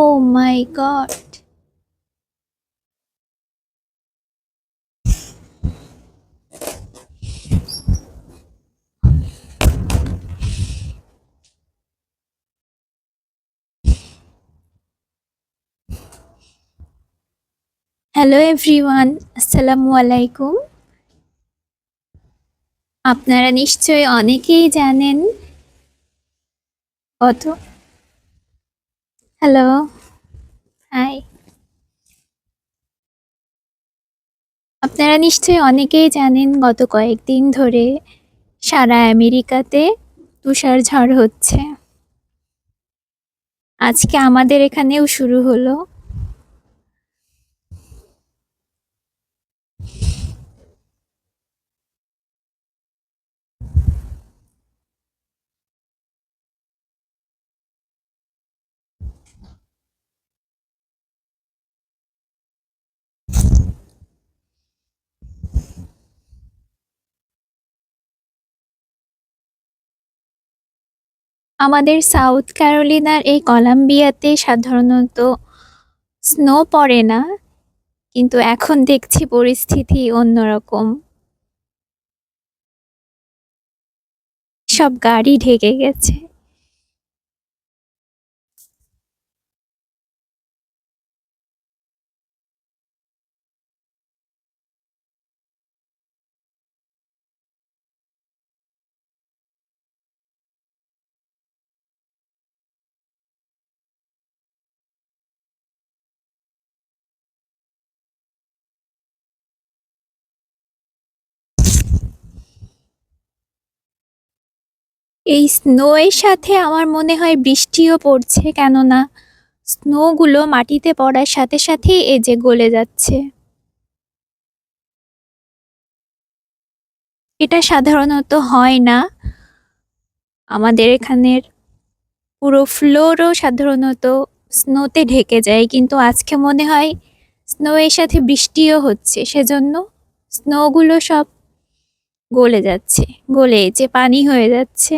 Oh my god. Hello everyone আসসালামু আলাইকুম আপনারা নিশ্চয়ই অনেকেই জানেন কত হ্যালো হাই আপনারা নিশ্চয়ই অনেকেই জানেন, গত কয়েকদিন ধরে সারা আমেরিকাতে তুষার ঝড় হচ্ছে। আজকে আমাদের এখানেও শুরু হলো। আমাদের সাউথ ক্যারোলিনার এই কলাম্বিয়াতে সাধারণত স্নো পড়ে না, কিন্তু এখন দেখছি পরিস্থিতি অন্যরকম। সব গাড়ি ঢেকে গেছে। এই স্নো এর সাথে আমার মনে হয় বৃষ্টিও পড়ছে, কেননা স্নো গুলো মাটিতে পড়ার সাথে সাথেই এ যে গলে যাচ্ছে। এটা সাধারণত হয় না। আমাদের এখানের পুরো ফ্লোরও সাধারণত স্নোতে ঢেকে যায়, কিন্তু আজকে মনে হয় স্নো এর সাথে বৃষ্টিও হচ্ছে, সেজন্য স্নোগুলো সব গলে যাচ্ছে, গলে যে পানি হয়ে যাচ্ছে।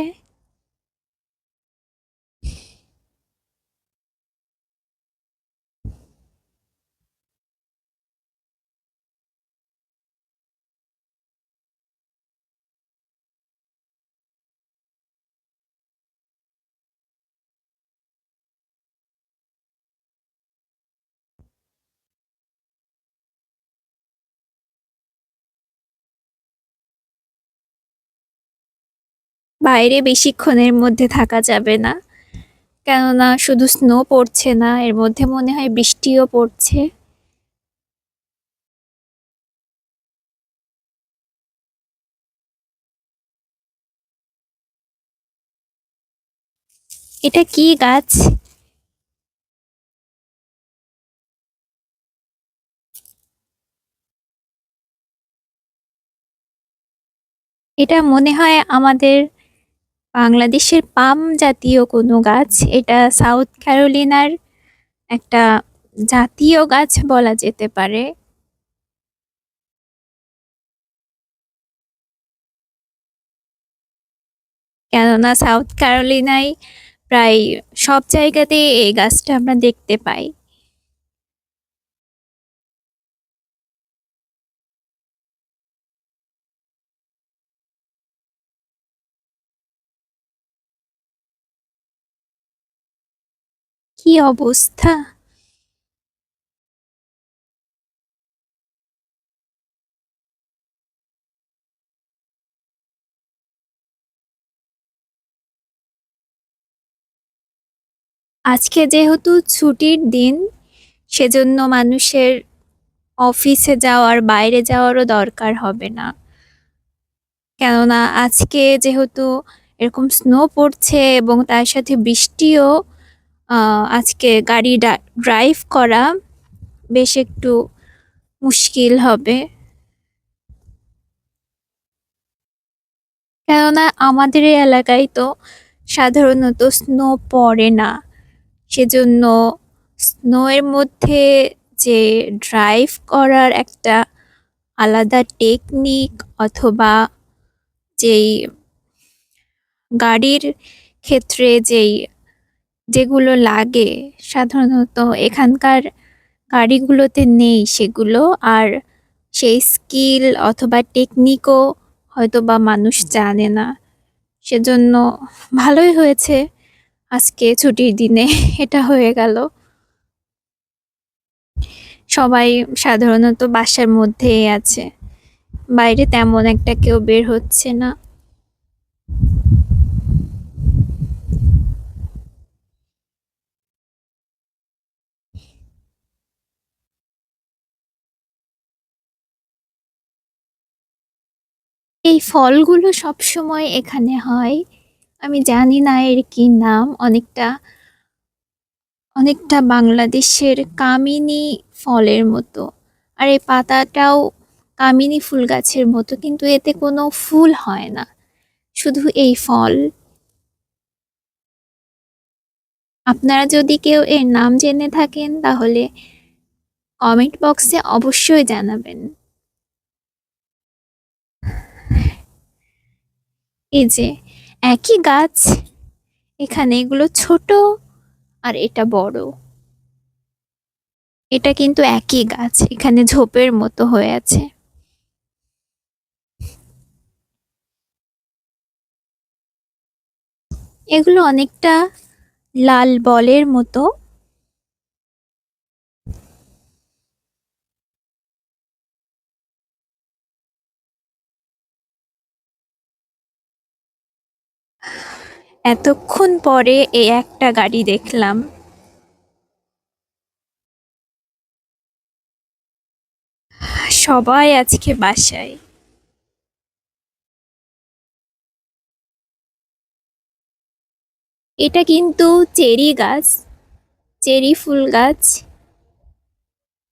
বাইরে বেশিক্ষণের মধ্যে থাকা যাবে না। কেননা শুধু স্নো পড়ছে না, এর মধ্যে মনে হয় বৃষ্টিও পড়ছে। এটা কি গাছ? এটা মনে হয় আমাদের বাংলাদেশের পাম জাতীয় কোনো গাছ, এটা সাউথ ক্যারোলিনার একটা জাতীয় গাছ বলা যেতে পারে। কেননা সাউথ ক্যারোলিনায় প্রায় সব জায়গাতেই এই গাছটা আমরা দেখতে পাই। কি অবস্থা? আজকে যেহেতু ছুটির দিন, সেজন্য মানুষের অফিসে যাওয়ার বাইরে যাওয়ারও দরকার হবে না। কেননা আজকে যেহেতু এরকম স্নো পড়ছে এবং তার সাথে বৃষ্টিও আজকে গাড়ি ড্রাইভ করা বেশ একটু মুশকিল হবে। কেননা আমাদের এলাকায় তো সাধারণত স্নো পড়ে না। সেজন্য স্নো এর মধ্যে যে ড্রাইভ করার একটা আলাদা টেকনিক অথবা যেই গাড়ির ক্ষেত্রে যেই যেগুলো লাগে, সাধারণত এখানকার গাড়িগুলোতে নেই সেগুলো। আর সেই স্কিল অথবা টেকনিকও হয়তো বা মানুষ জানে না। সেজন্য ভালোই হয়েছে আজকে ছুটির দিনে, এটা হয়ে গেল। সবাই সাধারণত বাসার মধ্যেই আছে। বাইরে তেমন একটা কেউ বের হচ্ছে না। এই ফলগুলো সবসময় এখানে হয়। আমি জানি না এর কি নাম। অনেকটা অনেকটা বাংলাদেশের কামিনী ফলের মতো। আর এই পাতাটাও কামিনী ফুল গাছের মতো, কিন্তু এতে কোনো ফুল হয় না। শুধু এই ফল। আপনারা যদি কেউ এর নাম জেনে থাকেন, তাহলে কমেন্ট বক্সে অবশ্যই জানাবেন। এই যে একই গাছ, এখানে এগুলো ছোট আর এটা বড়। এটা কিন্তু একই গাছ, এখানে ঝোপের মতো হয়ে আছে। এগুলো অনেকটা লাল বলের মতো। এতক্ষণ পরে এই একটা গাড়ি দেখলাম। সবাই আজকে বাসায়। এটা কিন্তু চেরি গাছ, চেরি ফুল গাছ।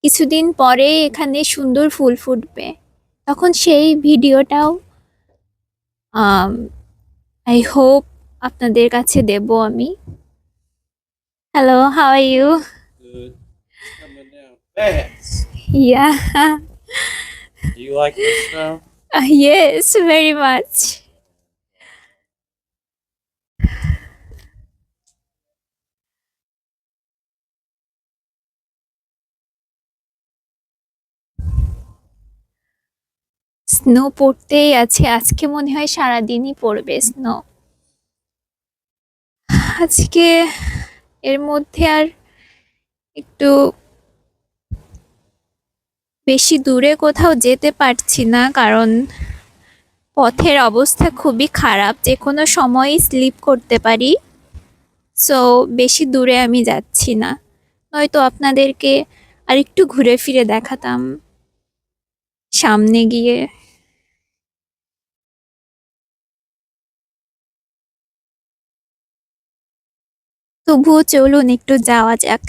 কিছুদিন পরে এখানে সুন্দর ফুল ফুটবে। তখন সেই ভিডিওটাও আই হোপ আপনাদের কাছে দেব আমি hello how are you. Yeah Do you like? Yes very much snow পড়তেই আছে আজকে মনে হয় সারাদিনই পড়বে স্নো আজকে এর মধ্যে আর একটু বেশি দূরে কোথাও যেতে পারছি না, কারণ পথের অবস্থা খুবই খারাপ। যে কোনো সময়ই স্লিপ করতে পারি সো বেশি দূরে আমি যাচ্ছি না। নয়তো আপনাদেরকে আর একটু ঘুরে ফিরে দেখাতাম সামনে গিয়ে। তবুও চলুন একটু যাওয়া যাক।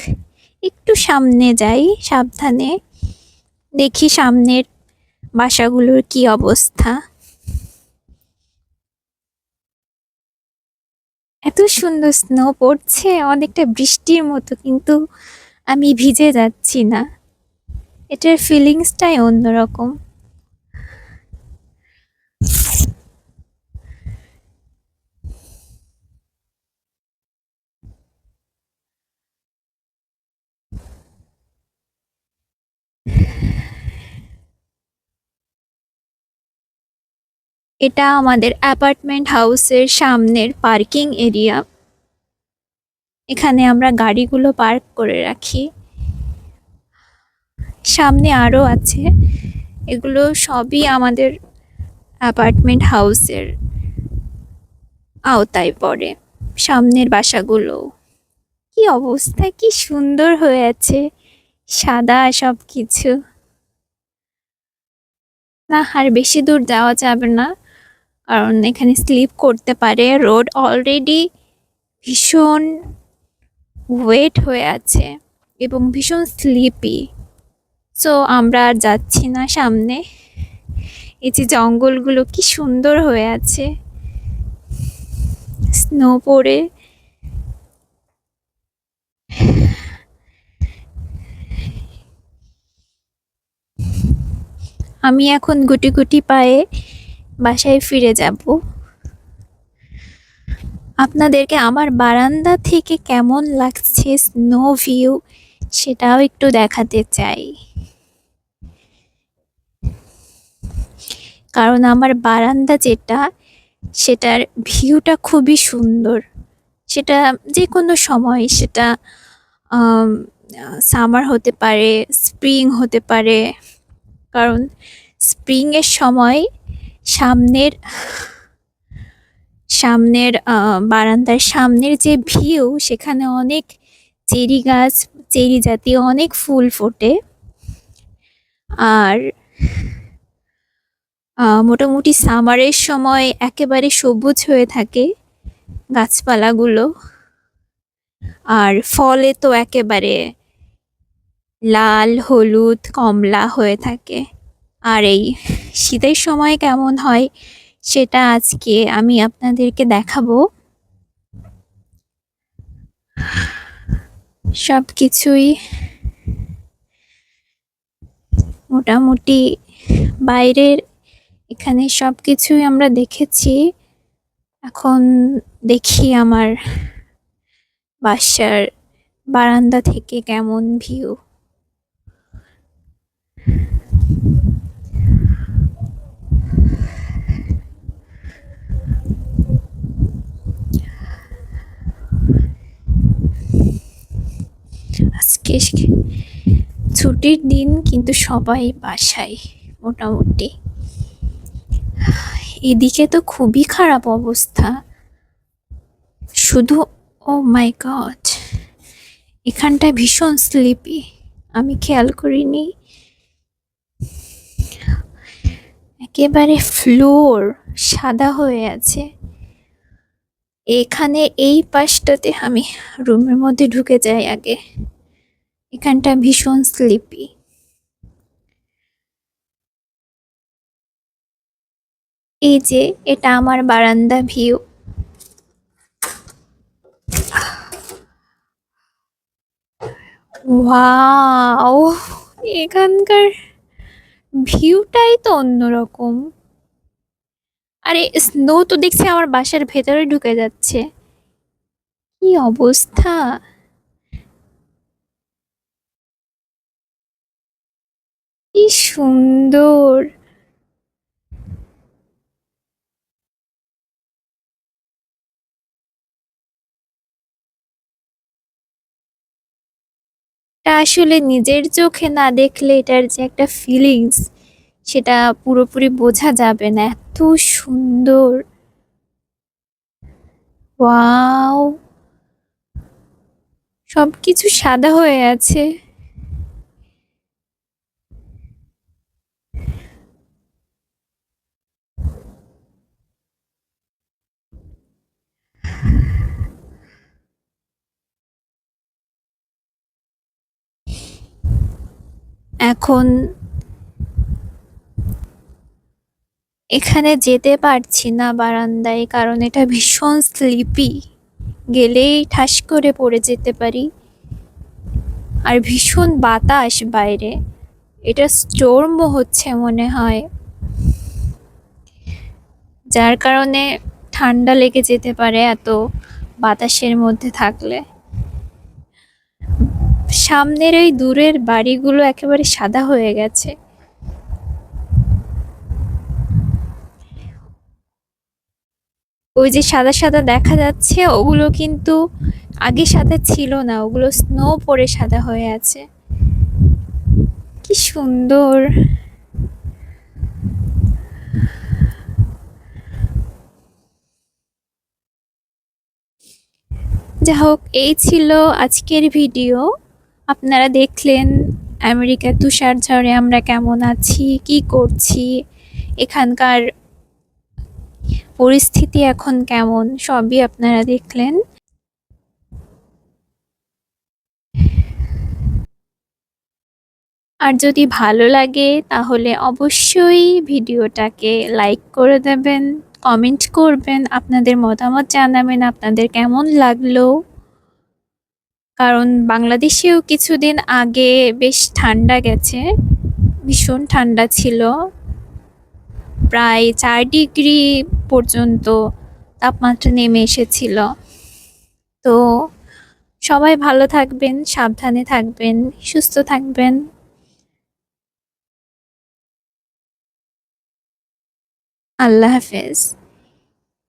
একটু সামনে যাই, সাবধানে। দেখি সামনের বাসাগুলোর কি অবস্থা। এত সুন্দর স্নো পড়ছে, অনেকটা বৃষ্টির মতো, কিন্তু আমি ভিজে যাচ্ছি না। এটার ফিলিংসটাই অন্যরকম। এটা আমাদের অ্যাপার্টমেন্ট হাউসের সামনের পার্কিং এরিয়া। এখানে আমরা গাড়িগুলো পার্ক করে রাখি। সামনে আরও আছে। এগুলো সবই আমাদের অ্যাপার্টমেন্ট হাউসের আওতায় পড়ে। সামনের বাসাগুলো। কি অবস্থা, কি সুন্দর হয়ে আছে। সাদা সব কিছু না, আর বেশি দূর যাওয়া যাবে না। কারণ এখানে স্লিপ করতে পারে। রোড অলরেডি ভীষণ ওয়েট হয়ে আছে এবং ভীষণ স্লিপি সো আমরা আর যাচ্ছি না সামনে। এই যে জঙ্গলগুলো কি সুন্দর হয়ে আছে। স্নো পড়ে। আমি এখন গুটি গুটি পায়ে বাসায় ফিরে যাব। আপনাদেরকে আমার বারান্দা থেকে কেমন লাগছে স্নো ভিউ সেটাও একটু দেখাতে চাই। কারণ আমার বারান্দা যেটা, সেটার ভিউটা খুবই সুন্দর। সেটা যে কোনো সময় সেটা সামার হতে পারে স্প্রিং হতে পারে। কারণ স্প্রিংয়ের সময় সামনের সামনের বারান্দার সামনের যে ভিউ, সেখানে অনেক চেরি গাছ, চেরি জাতীয় অনেক ফুল ফোটে। আর মোটামুটি সামারের সময় একেবারে সবুজ হয়ে থাকে গাছপালাগুলো। আর ফলে তো একেবারে লাল, হলুদ, কমলা হয়ে থাকে। আর এই শীতের সময় কেমন হয় সেটা আজকে আমি আপনাদেরকে দেখাবো। সব কিছুই মোটামুটি বাইরের, এখানে সব কিছুই আমরা দেখেছি। এখন দেখি আমার বাসার বারান্দা থেকে কেমন ভিউ আজকে ছুটির দিন কিন্তু সবাই বাসায়, মোটামুটি। এদিকে তো খুবই খারাপ অবস্থা। শুধু, ও মাই গড, এখানটা ভীষণ স্লিপি, আমি খেয়াল করিনি। একেবারে ফ্লোর সাদা হয়ে আছে। এখানে এই পাশটাতে আমি রুমের মধ্যে ঢুকে যাই আগে। এখানটা ভীষণ স্লিপি এই যে, এটা আমার বারান্দা ভিউ ওয়াও এখানকার ভিউটাই তো অন্যরকম। আরে স্নো তো দেখছি আমার বাসার ভেতরে ঢুকে যাচ্ছে। কি অবস্থা? কি সুন্দর। আসলে নিজের চোখে না দেখলে এটার যে একটা ফিলিংস সেটা পুরোপুরি বোঝা যাবে না। এত সুন্দর। ওয়াও। সবকিছু সাদা হয়ে আছে। এখন এখানে যেতে পারছি না বারান্দায়, কারণ এটা ভীষণ স্লিপি গেলেই ঠাস করে পড়ে যেতে পারি। আর ভীষণ বাতাস বাইরে। এটা স্টোর্মও হচ্ছে মনে হয়। যার কারণে ঠান্ডা লেগে যেতে পারে এত বাতাসের মধ্যে থাকলে। সামনের ওই দূরের বাড়িগুলো একেবারে সাদা হয়ে গেছে। ওই যে সাদা সাদা দেখা যাচ্ছে, ওগুলো কিন্তু আগে সাদা ছিল না, ওগুলো স্নো পরে সাদা হয়ে আছে। কি সুন্দর। যা হোক এই ছিল আজকের ভিডিও। আপনারা দেখলেন আমেরিকার তুষার ঝড়ে আমরা কেমন আছি, কি করছি, এখানকার পরিস্থিতি এখন কেমন, সবই আপনারা দেখলেন। আর যদি ভালো লাগে তাহলে অবশ্যই ভিডিওটাকে লাইক করে দেবেন, কমেন্ট করবেন, আপনাদের মতামত জানাবেন, আপনাদের কেমন লাগল। কারণ বাংলাদেশেও কিছুদিন আগে বেশ ঠান্ডা গেছে, ভীষণ ঠান্ডা ছিল। প্রায় চার ডিগ্রি পর্যন্ত তাপমাত্রা নেমে এসেছিল। তো সবাই ভালো থাকবেন, সাবধানে থাকবেন, সুস্থ থাকবেন। আল্লাহ হাফেজ।